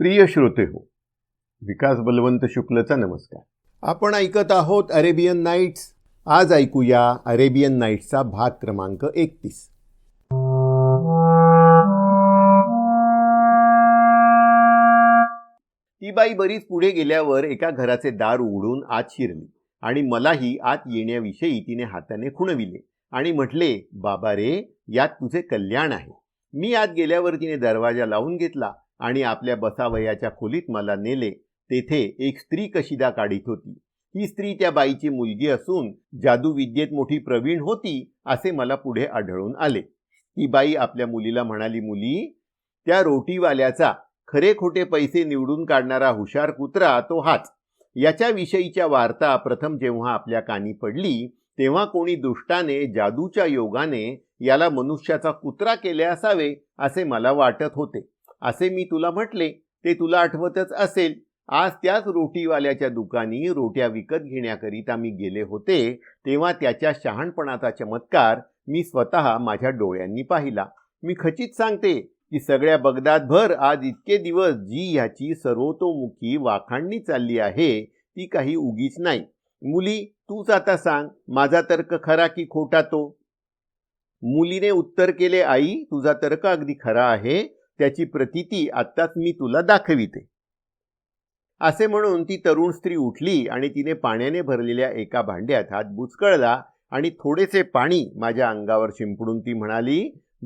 प्रिय श्रोते हो विकास बलवंत शुक्लचा नमस्कार. आपण ऐकत आहोत अरेबियन नाईट्स. आज ऐकूया अरेबियन नाईट्सचा भाग क्रमांक एकतीस. ती बाई बरीच पुढे गेल्यावर एका घराचे दार उघडून आत शिरली आणि मलाही आत येण्याविषयी तिने हाताने खुणविले आणि म्हटले बाबा रे यात तुझे कल्याण आहे. मी आत गेल्यावर तिने दरवाजा लावून घेतला आणि आपल्या बसावयाच्या खोलीत मला नेले तेथे एक स्त्री कशिदा काढीत होती. ही स्त्री त्या बाईची मुलगी असून जादूविद्येत मोठी प्रवीण होती असे मला पुढे आढळून आले. ती बाई आपल्या मुलीला म्हणाली मुली त्या रोटीवाल्याचा खरे खोटे पैसे निवडून काढणारा हुशार कुत्रा तो हाच. याच्याविषयीच्या वार्ता प्रथम जेव्हा आपल्या कानी पडली तेव्हा कोणी दुष्टाने जादूच्या योगाने याला मनुष्याचा कुत्रा केले असावे असे मला वाटत होते. असे मी तुला म्हटले ते तुला आठवतच असेल. आज त्याच रोटीवाल्याच्या दुकानी रोट्या विकत घेण्याकरिता मी गेले होते तेव्हा त्याच्या शहाणपणाचा चमत्कार मी स्वतः माझ्या डोळ्यांनी पाहिला. मी खचित सांगते की सगळ्या बगदादभर आज इतके दिवस जी ह्याची सर्वतोमुखी वाखाणणी चालली आहे ती काही उगीच नाही. मुली तूच आता सांग माझा तर्क खरा की खोटा तो? मुलीने उत्तर केले आई तुझा तर्क अगदी खरा आहे. त्याची प्रतिती आत्ताच मी तुला दाखविते. असे म्हणून ती तरुण स्त्री उठली आणि तिने पाण्याने भरलेल्या एका भांड्यात हात बुचकळला आणि थोडेसे पाणी माझ्या अंगावर शिंपडून ती म्हणाली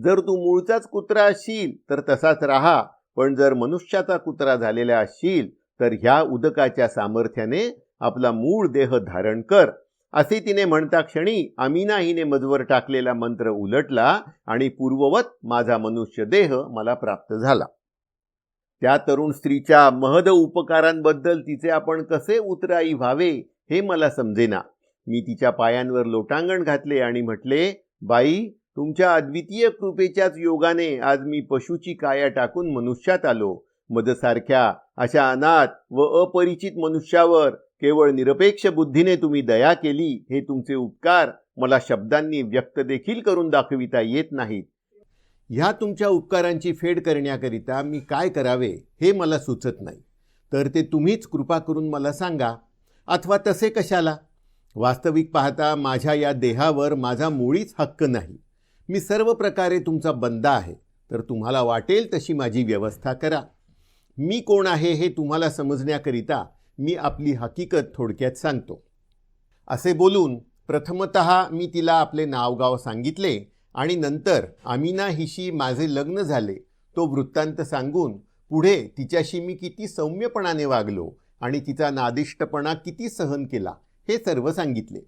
जर तू मूळचाच कुत्रा असशील तर तसाच राहा पण जर मनुष्याचा कुत्रा झालेला असशील तर ह्या उदकाच्या सामर्थ्याने आपला मूळ देह धारण कर. असे तिने म्हणता क्षणी अमीना हिने मजवर टाकलेला मंत्र उलटला आणि पूर्ववत माझा मनुष्य देह मला प्राप्त झाला. त्या तरुण स्त्रीच्या महद उपकारांबद्दल तिचे आपण कसे उतराई व्हावे हे मला समजेना. मी तिच्या पायांवर लोटांगण घातले आणि म्हटले बाई तुमच्या अद्वितीय कृपेच्याच योगाने आज मी पशुची काया टाकून मनुष्यात आलो. मदसारख्या अशा अनाथ व अपरिचित मनुष्यावर केवळ निरपेक्ष बुद्धीने तुम्ही दया केली हे तुमचे उपकार मला शब्दांनी व्यक्त देखील करून दाखविता येत नाहीत. ह्या तुमच्या उपकारांची फेड करण्याकरिता मी काय करावे हे मला सुचत नाही. तर ते तुम्हीच कृपा करून मला सांगा. अथवा तसे कशाला? वास्तविक पाहता माझ्या या देहावर माझा मुळीच हक्क नाही. मी सर्व प्रकारे तुमचा बंदा आहे. तर तुम्हाला वाटेल तशी माझी व्यवस्था करा. मी कोण आहे हे तुम्हाला समजण्याकरिता मी आपली हकीकत थोडक्यात सांगतो. असे बोलून प्रथमत मी तिला आपले नावगाव सांगितले आणि नंतर आमिना हिशी माझे लग्न झाले. तो वृत्तांत सांगून पुढे तिच्याशी मी किती सौम्यपणाने वागलो आणि तिचा नादिष्टपणा किती सहन केला हे सर्व सांगितले.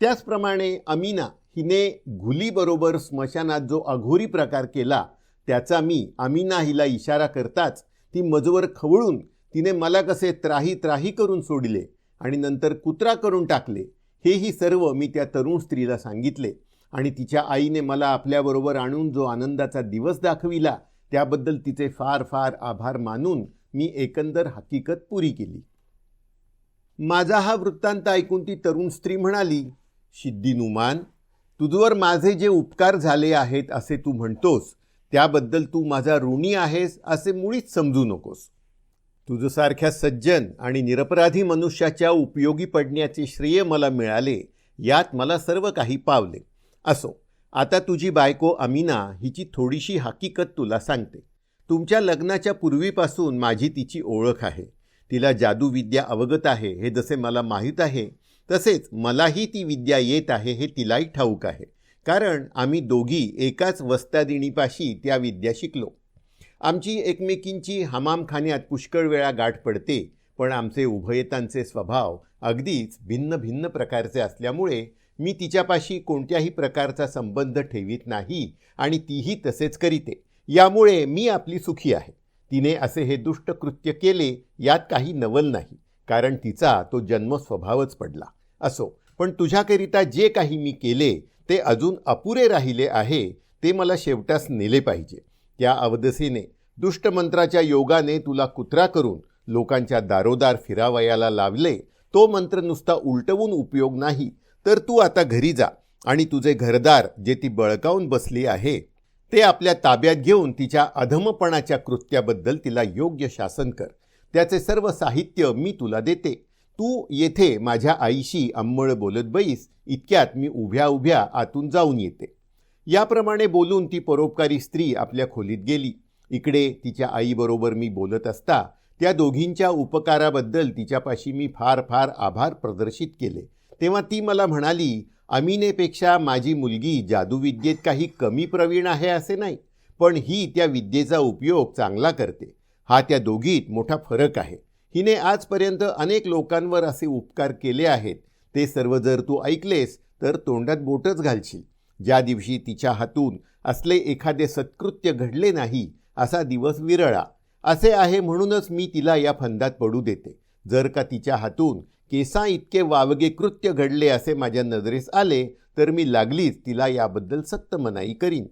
त्याचप्रमाणे अमीना हिने घुलीबरोबर स्मशानात जो अघोरी प्रकार केला त्याचा मी अमीना हिला इशारा करताच ती मजवर खवळून तिने मला कसे त्राही त्राही करून सोडले आणि नंतर कुत्रा करून टाकले हेही सर्व मी त्या तरुण स्त्रीला सांगितले आणि तिच्या आईने मला आपल्याबरोबर आणून जो आनंदाचा दिवस दाखविला त्याबद्दल तिचे फार फार आभार मानून मी एकंदर हकीकत पुरी केली. माझा हा वृत्तांत ऐकून ती तरुण स्त्री म्हणाली सिद्धिनुमान तुझवर माझे जे उपकार झाले आहेत असे तू म्हणतोस त्याबद्दल तू माझा ऋणी आहेस असे मुळीच समजू नकोस. तुझसारख्या सज्जन आणि निरपराधी मनुष्याच्या उपयोगी पडण्याचे श्रेय मला मिळाले यात मला सर्व काही पावले. असो आता तुझी बायको अमीना हिची थोडीशी हकीकत तुला सांगते. तुमच्या लग्नाच्या पूर्वीपासून माझी तिची ओळख आहे. तिला जादूविद्या अवगत आहे हे जसे मला माहीत आहे तसेच मलाही ती विद्या येत आहे हे तिलाही ठाऊक आहे. कारण आम्ही दोघी एकाच वस्तादिणीपाशी त्या विद्या शिकलो. आमची एकमेकींची हमामखान्यात पुष्कळ वेळा गाठ पडते पण आमचे उभयतांचे स्वभाव अगदीच भिन्न भिन्न प्रकारचे असल्यामुळे मी तिच्यापाशी कोणत्याही प्रकारचा संबंध ठेवीत नाही आणि तीही तसेच करीते. यामुळे मी आपली सुखी आहे. तिने असे हे दुष्ट कृत्य केले यात काही नवल नाही कारण तिचा तो जन्म स्वभावच पडला. असो पण तुझ्याकरिता जे काही मी केले ते अजून अपुरे राहिले आहे ते मला शेवटास नेले पाहिजे. त्या अवदसीने दुष्टमंत्राच्या योगाने तुला कुत्रा करून लोकांच्या दारोदार फिरावयाला लावले तो मंत्र नुसता उलटवून उपयोग नाही तर तू आता घरी जा आणि तुझे घरदार जे ती बळकावून बसली आहे ते आपल्या ताब्यात घेऊन तिच्या अधमपणाच्या कृत्याबद्दल तिला योग्य शासन कर. त्याचे सर्व साहित्य मी तुला देते. तू येथे माझ्या आईशी अंमळ बोलत बैस इतक्यात मी उभ्या उभ्या आतून जाऊन येते. याप्रमाणे बोलून ती परोपकारी स्त्री आपल्या खोलीत गेली. इकडे तिच्या आईबरोबर मी बोलत असता त्या दोघींच्या उपकाराबद्दल तिच्यापाशी मी फार फार आभार प्रदर्शित केले. तेव्हा ती मला म्हणाली अमिनेपेक्षा माझी मुलगी जादूविद्येत काही कमी प्रवीण आहे असे नाही पण ही त्या विद्येचा उपयोग चांगला करते. हा त्या दोघीत मोठा फरक आहे. हिने आजपर्यंत अनेक लोकांवर असे उपकार केले आहेत. ते सर्व जर तू ऐकलेस तर तोंडात बोटच घालशील. ज्या दिवशी तिच्या हातून असले एखादे सत्कृत्य घडले नाही असा दिवस विरळा. असे आहे म्हणूनच मी तिला या फंदात पडू देते. जर का तिच्या हातून केसा इतके वावगे कृत्य घडले असे माझ्या नजरेस आले तर मी लागलीच तिला याबद्दल सक्त मनाई करीन.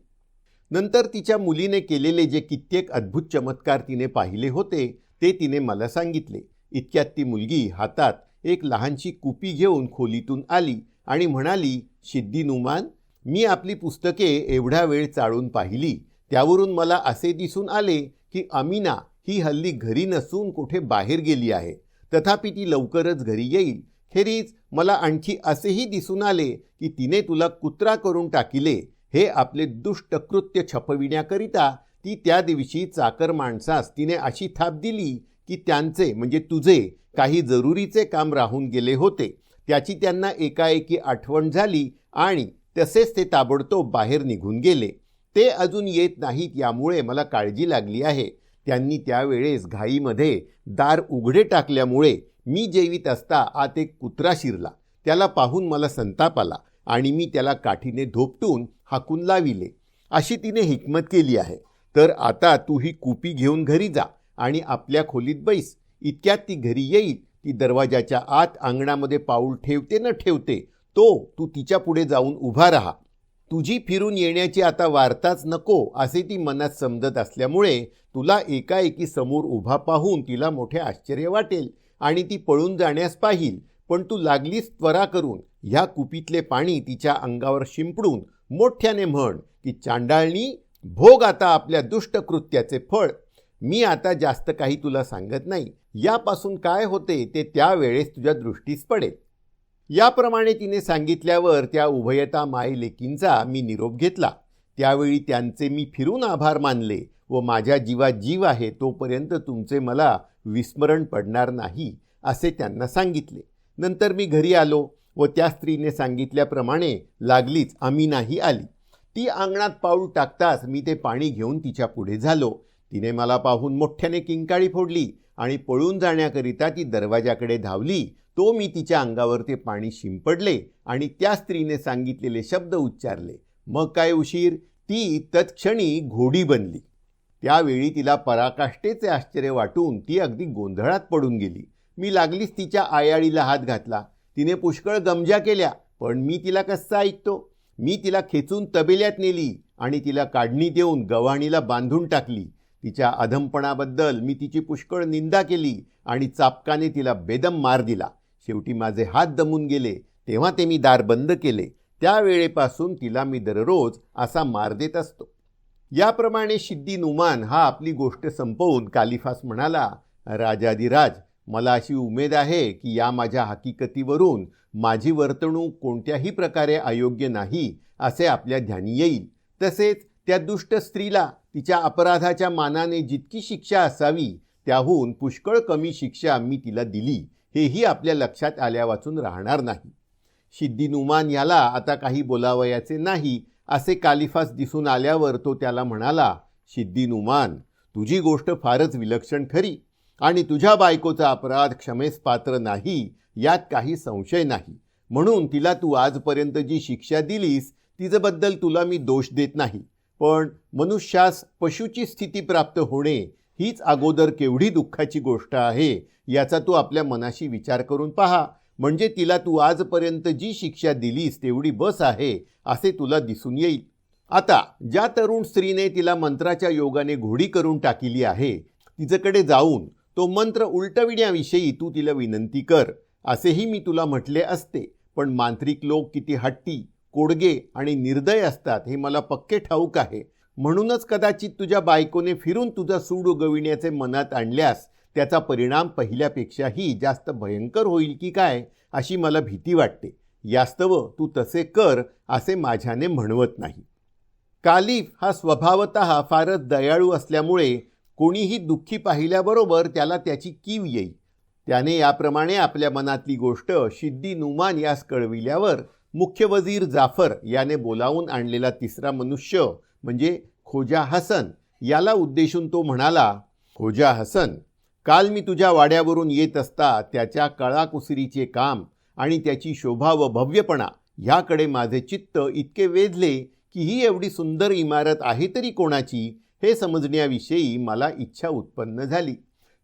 नंतर तिच्या मुलीने केलेले जे कित्येक अद्भुत चमत्कार तिने पाहिले होते ते तिने मला सांगितले. इतक्यात ती मुलगी हातात एक लहानशी कुपी घेऊन खोलीतून आली आणि म्हणाली सिद्धिनुमान मी आपली पुस्तके एवढा वेळ चाळून पाहिली त्यावरून मला असे दिसून आले की अमीना ही हल्ली घरी नसून कुठे बाहेर गेली आहे. तथापि ती लवकरच घरी येईल. खेरीज मला आणखी असेही दिसून आले की तिने तुला कुत्रा करून टाकिले हे आपले दुष्ट कृत्य छपविण्याकरिता ती त्या दिवशी चाकर माणसास तिने अशी थाप दिली की त्यांचे म्हणजे तुझे काही जरुरीचे काम राहून गेले होते. त्याची त्यांना एकाएकी आठवण झाली आणि तसेच ते ताबडतोब बाहेर निघून गेले. ते अजून येत नाहीत यामुळे मला काळजी लागली आहे. त्यांनी त्यावेळेस घाईमध्ये दार उघडे टाकल्यामुळे मी जेवीत असता आत एक कुत्रा शिरला. त्याला पाहून मला संताप आला आणि मी त्याला काठीने धोपटून हाकून लाविले. अशी तिने हिकमत केली आहे. तर आता तू ही कुपी घेऊन घरी जा आणि आपल्या खोलीत बैस. इतक्यात ती घरी येईल. ती दरवाजाच्या आत अंगणामध्ये पाऊल ठेवते न ठेवते तो तू तिच्या पुढे जाऊन उभा राहा. तुझी फिरून येण्याची आता वार्ताच नको असे ती मनात समजत असल्यामुळे तुला एकाएकी समोर उभा पाहून तिला मोठे आश्चर्य वाटेल आणि ती पळून जाण्यास पाहिल. पण तू लागलीस त्वरा करून. ह्या कुपीतले पाणी तिच्या अंगावर शिंपडून मोठ्याने म्हण की चांडाळणी भोग आता आपल्या दुष्टकृत्याचे फळ. मी आता जास्त काही तुला सांगत नाही. यापासून काय होते ते त्यावेळेस तुझ्या दृष्टीस पडेल. याप्रमाणे तिने सांगितल्यावर त्या उभयता मायलेकींचा मी निरोप घेतला. त्यावेळी त्यांचे मी फिरून आभार मानले व माझ्या जीवात जीव आहे तोपर्यंत तुमचे मला विस्मरण पडणार नाही असे त्यांना सांगितले. नंतर मी घरी आलो व त्या स्त्रीने सांगितल्याप्रमाणे लागलीच आम्ही नाही आली. ती अंगणात पाऊल टाकताच मी ते पाणी घेऊन तिच्या पुढे झालो. तिने मला पाहून मोठ्याने किंकाळी फोडली. आणि पळून जाण्याकरिता ती दरवाजाकडे धावली तो मी तिच्या अंगावर ते पाणी शिंपडले आणि त्या स्त्रीने सांगितलेले शब्द उच्चारले. मग काय उशीर? ती तत्क्षणी घोडी बनली. त्यावेळी तिला पराकाष्ठेचे आश्चर्य वाटून ती अगदी गोंधळात पडून गेली. मी लागलीच तिच्या आयाळीला हात घातला. तिने पुष्कळ गमजा केल्या पण मी तिला कसा ऐकतो? मी तिला खेचून तबेल्यात नेली आणि तिला काढणी देऊन गव्हाणीला बांधून टाकली. तिच्या अधमपणाबद्दल मी तिची पुष्कळ निंदा केली आणि चापकाने तिला बेदम मार दिला. शेवटी माझे हात दमून गेले. तेव्हा ते मी दार बंद केले. त्यावेळेपासून तिला मी दररोज असा मार देत असतो. याप्रमाणे शिद्दी नुमान हा आपली गोष्ट संपवून कालिफास म्हणाला राजाधिराज मला अशी उमेद आहे की या माझ्या हकीकतीवरून माझी वर्तणूक कोणत्याही प्रकारे अयोग्य नाही असे आपल्या ध्यानी येईल. तसेच त्या दुष्ट स्त्रीला तिच्या अपराधाच्या मानाने जितकी शिक्षा असावी त्याहून पुष्कळ कमी शिक्षा मी तिला दिली हेही आपल्या लक्षात आल्या वाचून राहणार नाही. सिद्धिनुमान याला आता काही बोलावयाचे नाही असे कालिफास दिसून आल्यावर तो त्याला म्हणाला सिद्धिनुमान तुझी गोष्ट फारच विलक्षण खरी आणि तुझ्या बायकोचा अपराध क्षमेस पात्र नाही यात काही संशय नाही. म्हणून तिला तू आजपर्यंत जी शिक्षा दिलीस तिच्याबद्दल तुला मी दोष देत नाही. पण मनुष्यास पशुची स्थिती प्राप्त होणे हीच अगोदर केवढी दुःखाची गोष्ट आहे याचा तू आपल्या मनाशी विचार करून पहा. म्हणजे तिला तू आजपर्यंत जी शिक्षा दिलीस तेवढी बस आहे असे तुला दिसून येईल. आता ज्या तरुण स्त्रीने तिला मंत्राच्या योगाने घोडी करून टाकिली आहे तिच्याकडे जाऊन तो मंत्र उलटविण्याविषयी तू तिला विनंती कर असेही मी तुला म्हटले असते. पण मांत्रिक लोक किती हट्टी कोडगे आणि निर्दय असतात हे मला पक्के ठाऊक आहे. म्हणूनच कदाचित तुझ्या बायकोने फिरून तुझा सूड उगविण्याचे मनात आणल्यास त्याचा परिणाम पहिल्यापेक्षाही जास्त भयंकर होईल की काय अशी मला भीती वाटते. यास्तव तू तसे कर असे माझ्याने म्हणवत नाही. कालिफ हा स्वभावत फारच दयाळू असल्यामुळे कोणीही दुःखी पाहिल्याबरोबर त्याला त्याची कीव येईल त्याने याप्रमाणे आपल्या मनातली गोष्ट शिद्दी नुमान यास कळविल्यावर मुख्य वजीर जाफर याने बोलावून आणलेला तिसरा मनुष्य म्हणजे खोजा हसन. याला उद्देशून तो म्हणाला खोजा हसन काल मी तुझ्या वाड्यावरून येत असता त्याच्या कळाकुसरीचे काम आणि त्याची शोभा व भव्यपणा ह्याकडे माझे चित्त इतके वेधले की ही एवढी सुंदर इमारत आहे तरी कोणाची हे समजण्याविषयी मला इच्छा उत्पन्न झाली.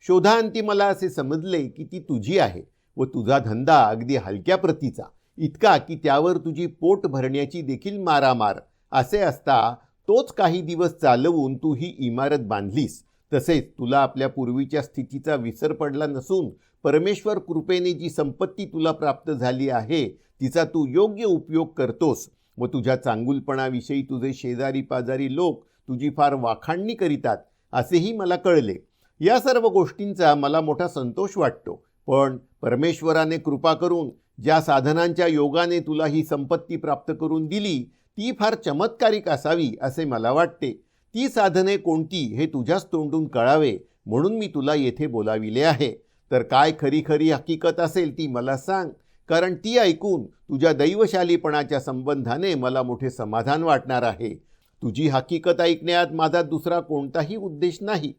शोधाअंती मला असे समजले की ती तुझी आहे व तुझा धंदा अगदी हलक्या प्रतीचा. इतका की त्यावर तुझी पोट भरण्याची देखील मारामार. असे असता तोच काही दिवस चालवून तू ही इमारत बांधलीस. तसेच तुला आपल्या पूर्वीच्या स्थितीचा विसर पडला नसून परमेश्वर कृपेने जी संपत्ती तुला प्राप्त झाली आहे तिचा तू योग्य उपयोग करतोस व तुझ्या चांगुलपणाविषयी तुझे शेजारी पाजारी लोक तुझी फार वाखाणणी करीतात असेही मला कळले. या सर्व गोष्टींचा मला मोठा संतोष वाटतो. पण परमेश्वराने कृपा करून ज्या साधनांच्या योगाने तुला ही संपत्ती प्राप्त करून दिली ती फार चमत्कारिक असावी असे मला वाटते. ती साधने कोणती हे तुझ्याच तोंडून कळावे म्हणून मी तुला येथे बोलाविले आहे. तर काय खरी खरी हकीकत असेल ती मला सांग. कारण ती ऐकून तुझ्या दैवशालीपणाच्या संबंधाने मला मोठे समाधान वाटणार आहे. तुझी हकीकत ऐकण्यात माझा दुसरा कोणताही उद्देश नाही.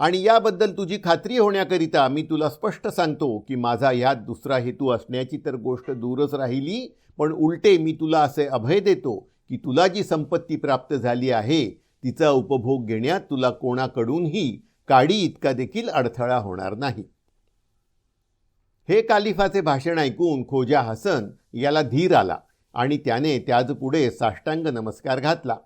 आणि याबद्दल तुझी खात्री होण्याकरिता मी तुला स्पष्ट सांगतो की माझा यात दुसरा हेतू असण्याची तर गोष्ट दूरच राहिली पण उलटे मी तुला असे अभय देतो की तुला जी संपत्ती प्राप्त झाली आहे तिचा उपभोग घेण्यात तुला कोणाकडूनही काडी इतका देखील अडथळा होणार नाही. हे कालिफाचे भाषण ऐकून खोजा हसन याला धीर आला आणि त्याने त्याच पुढे साष्टांग नमस्कार घातला.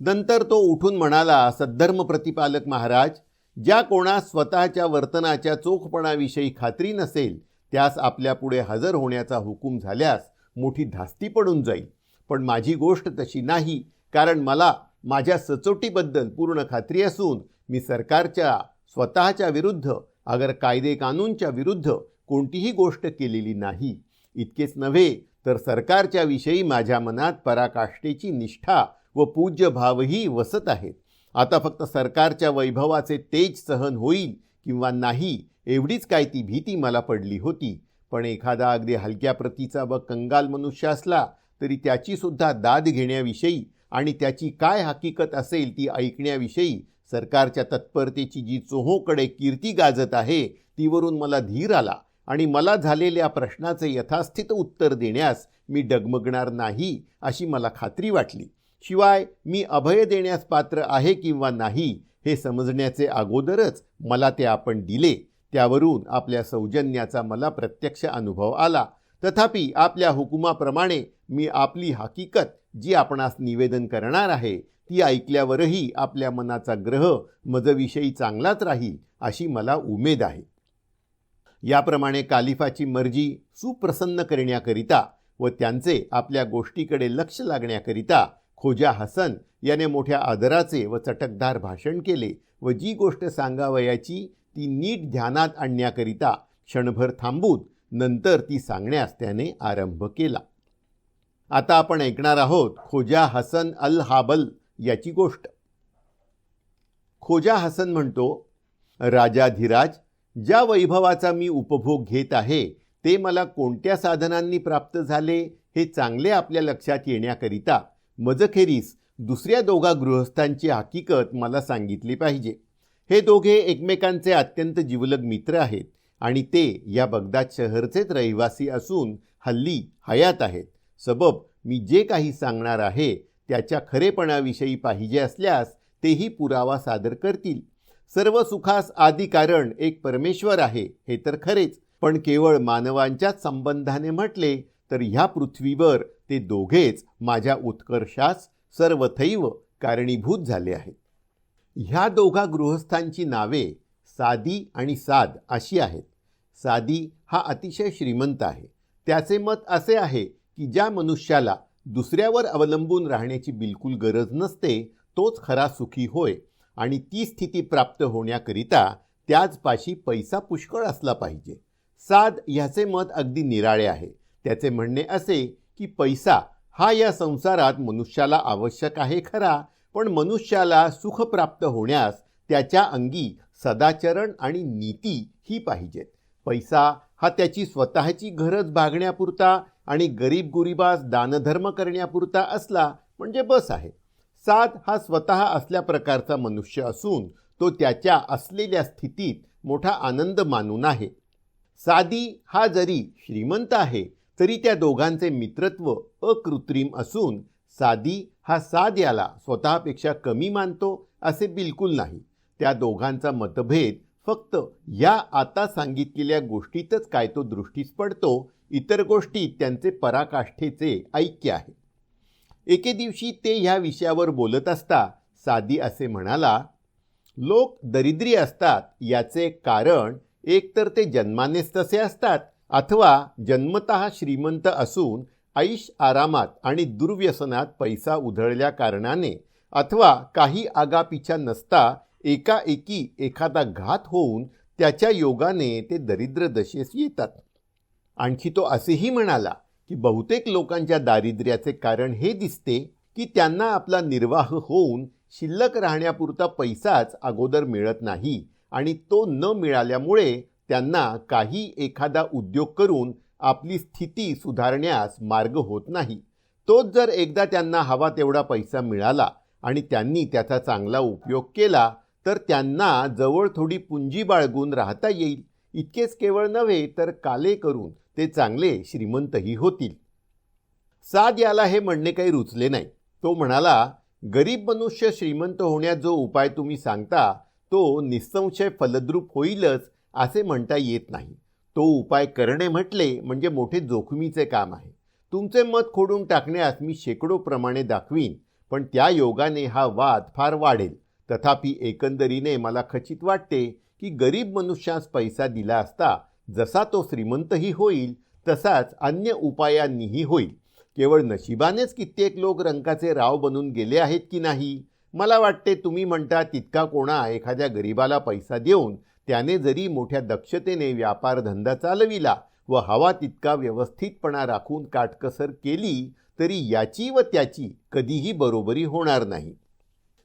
नंतर तो उठून म्हणाला सद्धर्म प्रतिपालक महाराज ज्या कोणास स्वतःच्या वर्तनाच्या चोखपणाविषयी खात्री नसेल त्यास आपल्यापुढे हजर होण्याचा हुकूम झाल्यास मोठी धास्ती पडून जाईल. पण माझी गोष्ट तशी नाही कारण मला माझ्या सचोटीबद्दल पूर्ण खात्री असून मी सरकारच्या स्वतःच्या विरुद्ध अगर कायदे कानूनच्या विरुद्ध कोणतीही गोष्ट केलेली नाही. इतकेच नव्हे तर सरकारच्या विषयी माझ्या मनात पराकाष्ठेची निष्ठा व पूज्यभावही वसत आहेत. आता फक्त सरकारच्या वैभवाचे तेज सहन होईल किंवा नाही एवढीच काय ती भीती मला पडली होती. पण एखादा अगदी हलक्या प्रतीचा व कंगाल मनुष्य असला तरी त्याचीसुद्धा दाद घेण्याविषयी आणि त्याची काय हकीकत असेल ती ऐकण्याविषयी सरकारच्या तत्परतेची जी चोहोकडे कीर्ती गाजत आहे तीवरून मला धीर आला आणि मला झालेल्या प्रश्नाचे यथास्थित उत्तर देण्यास मी डगमगणार नाही अशी मला खात्री वाटली. शिवाय मी अभय देण्यास पात्र आहे किंवा नाही हे समजण्याचे अगोदरच मला ते आपण दिले. त्यावरून आपल्या सौजन्याचा मला प्रत्यक्ष अनुभव आला. तथापि आपल्या हुकुमाप्रमाणे मी आपली हकीकत जी आपणास निवेदन करणार आहे ती ऐकल्यावरही आपल्या मनाचा ग्रह मजविषयी चांगलाच राहील अशी मला उमेद आहे. याप्रमाणे कालिफाची मर्जी सुप्रसन्न करण्याकरिता व त्यांचे आपल्या गोष्टीकडे लक्ष लागण्याकरिता खोजा हसन याने मोठ्या आदराचे व चटकदार भाषण केले व जी गोष्ट सांगावयाची ती नीट ध्यानात आणण्याकरिता क्षणभर थांबून नंतर ती सांगण्यास त्याने आरंभ केला. आता आपण ऐकणार आहोत खोजा हसन अल हाबल याची गोष्ट. खोजा हसन म्हणतो राजाधिराज ज्या वैभवाचा मी उपभोग घेत आहे ते मला कोणत्या साधनांनी प्राप्त झाले हे चांगले आपल्या लक्षात येण्याकरिता मजखेरीस दुसऱ्या दोघा गृहस्थांची हकीकत मला सांगितली पाहिजे. हे दोघे एकमेकांचे अत्यंत जिवलग मित्र आहेत आणि ते या बगदाद शहरचेच रहिवासी असून हल्ली हयात आहेत. सबब मी जे काही सांगणार आहे त्याच्या खरेपणाविषयी पाहिजे असल्यास तेही पुरावा सादर करतील. सर्व सुखास आदी कारण एक परमेश्वर आहे हे तर खरेच. पण केवळ मानवांच्याच संबंधाने म्हटले तर ह्या पृथ्वीवर ते दोघेच माझ्या उत्कर्षास सर्वथैव कारणीभूत झाले आहेत. ह्या दोघा गृहस्थांची नावे सादी आणि साद अशी आहेत. सादी हा अतिशय श्रीमंत आहे. त्याचे मत असे आहे की ज्या मनुष्याला दुसऱ्यावर अवलंबून राहण्याची बिलकुल गरज नसते तोच खरा सुखी होय आणि ती स्थिती प्राप्त होण्याकरिता त्याचपाशी पैसा पुष्कळ असला पाहिजे. साद ह्याचे मत अगदी निराळे आहे. त्याचे म्हणणे असे की पैसा हा या संसारात मनुष्याला आवश्यक आहे खरा पण मनुष्याला सुख प्राप्त होण्यास त्याच्या अंगी सदाचरण आणि नीती ही पाहिजेत. पैसा हा त्याची स्वतःची गरज भागण्यापुरता आणि गरीब गुरिबास दानधर्म करण्यापुरता असला म्हणजे बस आहे. साध हा स्वतः असल्या प्रकारचा मनुष्य असून तो त्याच्या असलेल्या स्थितीत मोठा आनंद मानून आहे. सादी हा जरी श्रीमंत आहे तरी त्या दोघांचे मित्रत्व अकृत्रिम असून सादी हा साद याला स्वतःपेक्षा कमी मानतो असे बिलकुल नाही. त्या दोघांचा मतभेद फक्त या आता सांगितलेल्या गोष्टीतच काय तो दृष्टीस पडतो इतर गोष्टी त्यांचे पराकाष्ठेचे ऐक्य आहे. एके दिवशी ते ह्या विषयावर बोलत असता सादी असे म्हणाला लोक दरिद्री असतात याचे कारण एकतर ते जन्मानेच तसे असतात अथवा जन्मत श्रीमंत असून ऐश आरामात आणि दुर्व्यसनात पैसा उधळल्या कारणाने अथवा काही आगापिछा नसता एकाएकी एखादा घात होऊन त्याच्या योगाने ते दरिद्र दशेस येतात. आणखी तो असेही म्हणाला की बहुतेक लोकांच्या दारिद्र्याचे कारण हे दिसते की त्यांना आपला निर्वाह होऊन शिल्लक राहण्यापुरता पैसाच अगोदर मिळत नाही आणि तो न मिळाल्यामुळे त्यांना काही एखादा उद्योग करून आपली स्थिती सुधारण्यास मार्ग होत नाही. तोच जर एकदा त्यांना हवा तेवढा पैसा मिळाला आणि त्यांनी त्याचा चांगला उपयोग केला तर त्यांना जवळ थोडी पुंजी बाळगून राहता येईल. इतकेच केवळ नव्हे तर काले करून ते चांगले श्रीमंतही होतील. साद याला हे म्हणणे काही रुचले नाही. तो म्हणाला गरीब मनुष्य श्रीमंत होण्यात जो उपाय तुम्ही सांगता तो निसंशय फलद्रूप होईलच असे म्हणता येत नाही. तो उपाय करणे म्हटले म्हणजे मोठे जोखमीचे काम आहे. तुमचे मत खोडून टाकण्यास मी शेकडो प्रमाणे दाखवीन पण त्या योगाने हा वाद फार वाढेल. तथापि एकंदरीने मला खचित वाटते की गरीब मनुष्यास पैसा दिला असता जसा तो श्रीमंतही होईल तसाच अन्य उपायांनीही होईल. केवळ नशिबानेच कित्येक लोक रंकाचे राव बनून गेले आहेत की नाही? मला वाटते तुम्ही म्हणता तितका कोणा एखाद्या गरीबाला पैसा देऊन त्याने जरी मोठ्या दक्षतेने व्यापारधंदा चालविला व हवा तितका व्यवस्थितपणा राखून काटकसर केली तरी याची व त्याची कधीही बरोबरी होणार नाही.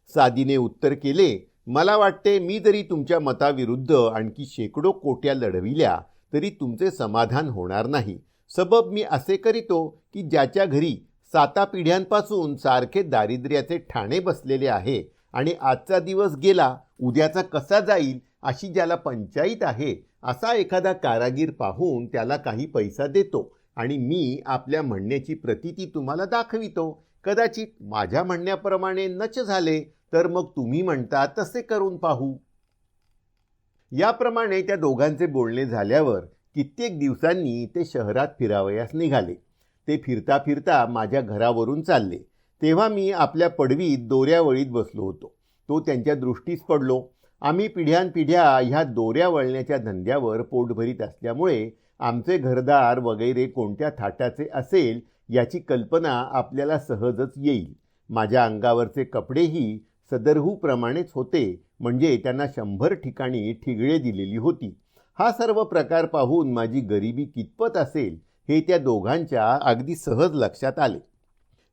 सादीने उत्तर केले मला वाटते मी जरी तुमच्या मताविरुद्ध आणखी शेकडो कोट्या लढविल्या तरी तुमचे समाधान होणार नाही. सबब मी असे करीतो की ज्याच्या घरी साता पिढ्यांपासून सारखे दारिद्र्याचे ठाणे बसलेले आहे आणि आजचा दिवस गेला उद्याचा कसा जाईल अशी ज्याला पंचायत आहे असा एखादा कारागीर पाहून त्याला काही पैसा देतो आणि मी आपल्या म्हणण्याची प्रतिती तुम्हाला दाखवितो. कदाचित माझ्या म्हणण्याप्रमाणे नच झाले तर मग तुम्ही म्हणता तसे करून पाहू. याप्रमाणे त्या दोघांचे बोलणे झाल्यावर कित्येक दिवसांनी ते शहरात फिरावयास निघाले. ते फिरता फिरता माझ्या घरावरून चालले. तेव्हा मी आपल्या पडवीत दोऱ्यावळीत बसलो होतो. तो त्यांच्या दृष्टीस पडलो. आम्ही पिढ्यानपिढ्या ह्या दोऱ्या वळण्याच्या धंद्यावर पोट भरीत असल्यामुळे आमचे घरदार वगैरे कोणत्या थाटाचे असेल याची कल्पना आपल्याला सहजच येईल. माझ्या अंगावरचे कपडेही सदरहूप्रमाणेच होते म्हणजे त्यांना शंभर ठिकाणी ठिगळे दिलेली होती. हा सर्व प्रकार पाहून माझी गरिबी कितपत असेल हे त्या दोघांच्या अगदी सहज लक्षात आले.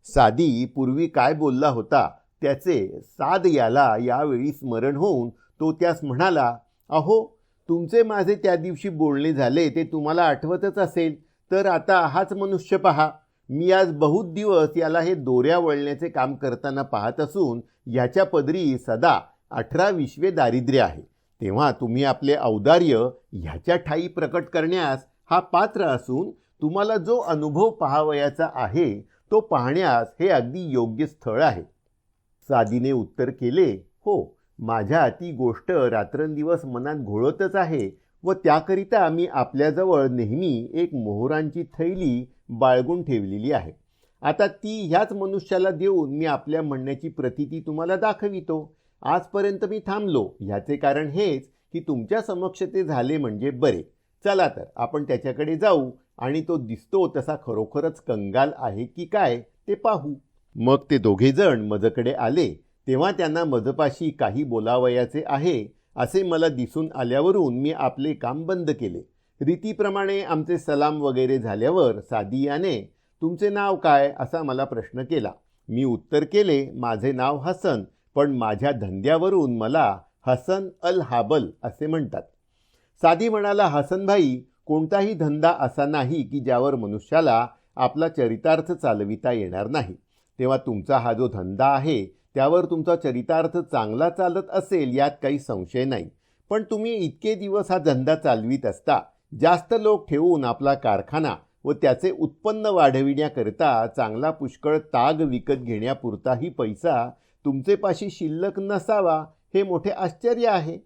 सादी पूर्वी काय बोलला होता त्याचे साद याला यावेळी स्मरण होऊन तो त्यास म्हणाला अहो तुमचे माझे त्या दिवशी बोलणे झाले ते तुम्हाला आठवतच असेल. तर आता हाच मनुष्य पहा. मी आज बहुत दिवस याला हे दोऱ्या वळण्याचे काम करताना पाहत असून ह्याच्या पदरी सदा अठरा विश्वे दारिद्र्य आहे. तेव्हा तुम्ही आपले औदार्य ह्याच्या ठाई प्रकट करण्यास हा पात्र असून तुम्हाला जो अनुभव पाहावयाचा आहे तो पाहण्यास हे अगदी योग्य स्थळ आहे. सादीने उत्तर केले हो माझ्या ती गोष्ट रात्रंदिवस मनात घोळतच आहे व त्याकरिता मी आपल्याजवळ नेहमी एक मोहरांची थैली बाळगून ठेवलेली आहे. आता ती ह्याच मनुष्याला देऊन मी आपल्या म्हणण्याची प्रतिती तुम्हाला दाखवितो. आजपर्यंत मी थांबलो. ह्याचे कारण हेच की तुमच्या समक्ष ते झाले म्हणजे बरे. चला तर आपण त्याच्याकडे जाऊ आणि तो दिसतो तसा खरोखरच कंगाल आहे की काय ते पाहू. मग ते दोघेजण मजकडे आले तेव्हा त्यांना मजपाशी काही बोलावयाचे आहे असे मला दिसून आल्यावरून मी आपले काम बंद केले. रीतीप्रमाणे आमचे सलाम वगैरे झाल्यावर सादियाने तुमचे नाव काय? असा मला प्रश्न केला. मी उत्तर केले माझे नाव हसन पण माझ्या धंद्यावरून मला हसन अल हाबल असे म्हणतात. सादी म्हणाला हसनभाई कोणताही धंदा असा नाही की ज्यावर मनुष्याला आपला चरितार्थ चालविता येणार नाही. तेव्हा तुमचा हा जो धंदा आहे त्यावर तुमचा चरितार्थ चांगला चालत असेल यात काही संशय नाही. पण तुम्ही इतके दिवस हा धंदा चालवीत असता जास्त लोक ठेवून आपला कारखाना व त्याचे उत्पन्न वाढविण्याकरिता चांगला पुष्कळ ताग विकत घेण्यापुरताही पैसा तुमचेपाशी शिल्लक नसावा हे मोठे आश्चर्य आहे.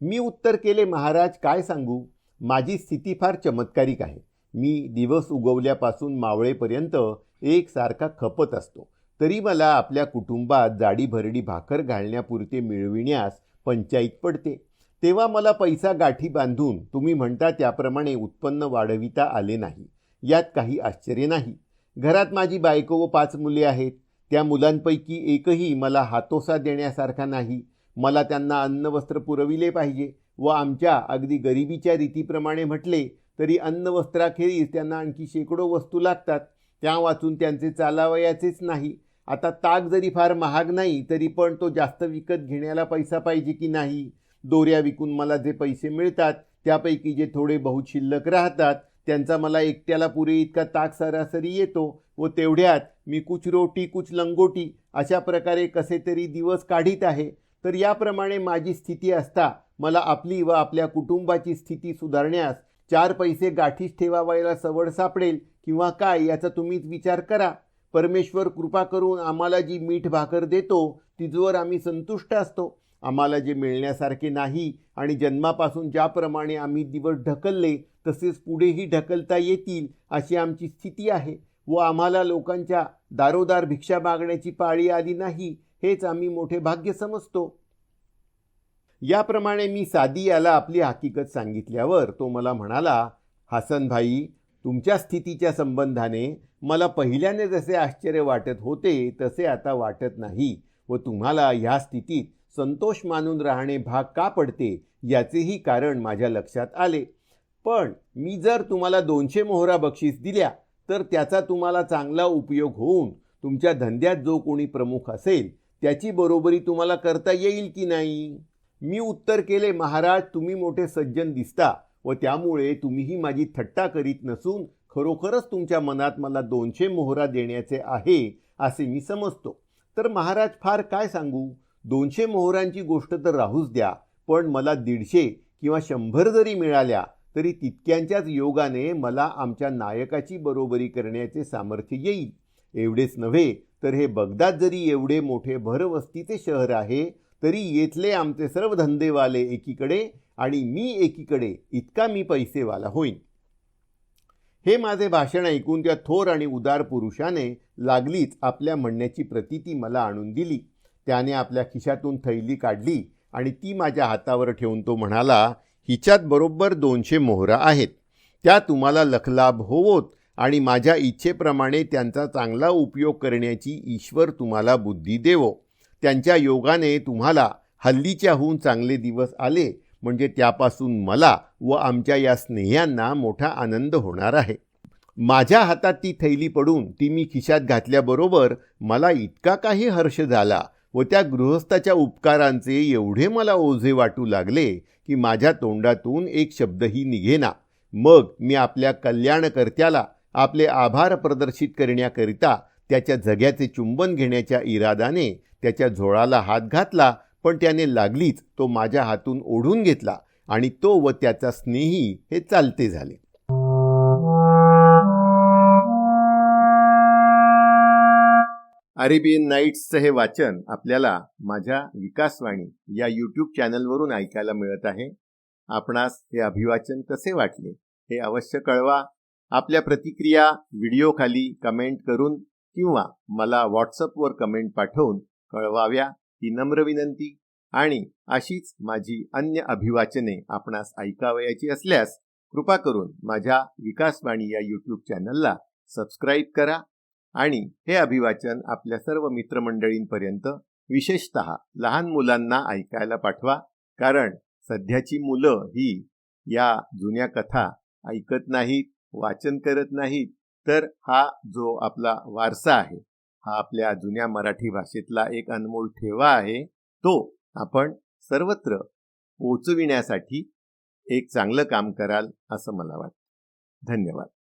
मी उत्तर केले महाराज काय सांगू? माझी स्थिती फार चमत्कारिक आहे. मी दिवस उगवल्यापासून मावळेपर्यंत एकसारखा खपत असतो. तरी मला आपल्या कुटुंबात जाडी भरडी भाकर घालण्यापुरते मिळविण्यास पंचायत पडते. तेव्हा मला पैसा गाठी बांधून तुम्ही म्हणता त्याप्रमाणे उत्पन्न वाढविता आले नाही. यात काही आश्चर्य नाही. घरात माझी बायको व पाच मुले आहेत. त्या मुलांपैकी एकही मला हातोसा देण्यासारखा नाही. मला त्यांना अन्न वस्त्र पुरविले पाहिजे व आमच्या अगदी गरिबीच्या रीतीप्रमाणे म्हटले तरी अन्न वस्त्राखेरीज त्यांना आणखी शेकडो वस्तू लागतात. त्या वाचून त्यांचे चालावयाचेच नाही. आता ताक जरी फार महाग नाही तरी पण तो जास्त विकत घेण्याला पैसा पाहिजे की नाही? दोऱ्या विकून मला जे पैसे मिळतात त्यापैकी जे थोडे बहुत शिल्लक राहतात त्यांचा मला एकट्याला पुरे इतका ताक सरासरी येतो व तेवढ्यात मी कुछ रोटी कुछ लंगोटी अशा प्रकारे कसे तरी दिवस काढीत आहे. तर याप्रमाणे माझी स्थिती असता मला आपली व आपल्या कुटुंबाची स्थिती सुधारण्यास चार पैसे गाठीस ठेवावायला सवड सापडेल किंवा काय याचा तुम्हीच विचार करा. परमेश्वर कृपा करून आम्हाला जी मीठ भाकर देतो तिजवर आम्ही संतुष्ट असतो. आम्हाला जे मिळण्यासारखे नाही आणि जन्मापासून ज्याप्रमाणे आम्ही दिवस ढकलले तसेच पुढेही ढकलता येतील अशी आमची स्थिती आहे. व आम्हाला लोकांच्या दारोदार भिक्षा मागण्याची पाळी आली नाही हेच आम्ही मोठे भाग्य समजतो. याप्रमाणे मी सादी याला आपली हकीकत सांगितल्यावर तो मला म्हणाला हसन भाई तुमच्या स्थितीच्या संबंधाने मला पहिल्याने जसे आश्चर्य वाटत होते तसे आता वाटत नाही व तुम्हाला ह्या स्थितीत संतोष मानून राहणे भाग का पडते याचेही कारण माझ्या लक्षात आले. पण मी जर तुम्हाला दोनशे मोहरा बक्षीस दिल्या तर त्याचा तुम्हाला चांगला उपयोग होऊन तुमच्या धंद्यात जो कोणी प्रमुख असेल त्याची बरोबरी तुम्हाला करता येईल की नाही? मी उत्तर केले महाराज तुम्ही मोठे सज्जन दिसता. व त्यामुळे तुम्हीही माझी थट्टा करीत नसून खरोखरच तुमच्या मनात मला दोनशे मोहरा देण्याचे आहे असे मी समजतो. तर महाराज फार काय सांगू? दोनशे मोहरांची गोष्ट तर राहूच द्या पण मला दीडशे किंवा शंभर जरी मिळाल्या तरी तितक्यांच्याच योगाने मला आमच्या नायकाची बरोबरी करण्याचे सामर्थ्य येईल. एवढेच नव्हे तर हे बगदाद जरी एवढे मोठे भरवस्तीचे शहर आहे तरी येथले आमचे सर्व धंदेवाले एकीकडे आणि मी एकीकडे इतका मी पैसेवाला होईन. हे माझे भाषण ऐकून त्या थोर आणि उदार पुरुषाने लागलीच आपल्या म्हणण्याची प्रतीती मला आणून दिली. त्याने आपल्या खिशातून थैली काढली आणि ती माझ्या हातावर ठेवून तो म्हणाला हिच्यात बरोबर दोनशे मोहरा आहेत. त्या तुम्हाला लखलाभ होवोत आणि माझ्या इच्छेप्रमाणे त्यांचा चांगला उपयोग करण्याची ईश्वर तुम्हाला बुद्धी देवो. त्यांच्या योगाने तुम्हाला हल्लीच्याहून चांगले दिवस आले म्हणजे त्यापासून मला व आमच्या या स्नेह्यांना मोठा आनंद होणार आहे. माझ्या हातात ती थैली पडून ती मी खिशात घातल्याबरोबर मला इतका काही हर्ष झाला व त्या गृहस्थाच्या उपकारांचे एवढे मला ओझे वाटू लागले की माझ्या तोंडातून एक शब्दही निघेना. मग मी आपल्या कल्याणकर्त्याला आपले आभार प्रदर्शित करण्याकरिता त्याच्या जग्याचे चुंबन घेण्याच्या इरादाने त्याच्या झोळाला हात घातला पण त्याने लागलीच तो माझ्या हातून ओढून घेतला आणि तो व त्याचा स्नेही हे चालते झाले. अरेबियन नाईट्सचं हे वाचन आपल्याला माझ्या विकासवाणी या यूट्यूब चॅनलवरून ऐकायला मिळत आहे. आपणास हे अभिवाचन कसे वाटले हे अवश्य कळवा. आपल्या प्रतिक्रिया व्हिडिओखाली कमेंट करून किंवा मला व्हॉट्सअपवर कमेंट पाठवून कळवाव्या ही नम्र विनंती आणि अशीच माझी अन्य अभिवाचने आपणास ऐकावयाची असल्यास कृपा करून माझ्या विकासवाणी या यूट्यूब चॅनलला सबस्क्राईब करा आणि हे अभिवाचन आपल्या सर्व मित्रमंडळींपर्यंत विशेषत लहान मुलांना ऐकायला पाठवा कारण सध्याची मुलं ही या जुन्या कथा ऐकत नाहीत वाचन करत नाहीत तर हा जो आपला वारसा आहे हा आपल्या जुन्या मराठी भाषेतला एक अनमोल ठेवा आहे. तो आपण सर्वत्र पोचविण्यासाठी एक चांगलं काम कराल असं मला वाटतं. धन्यवाद.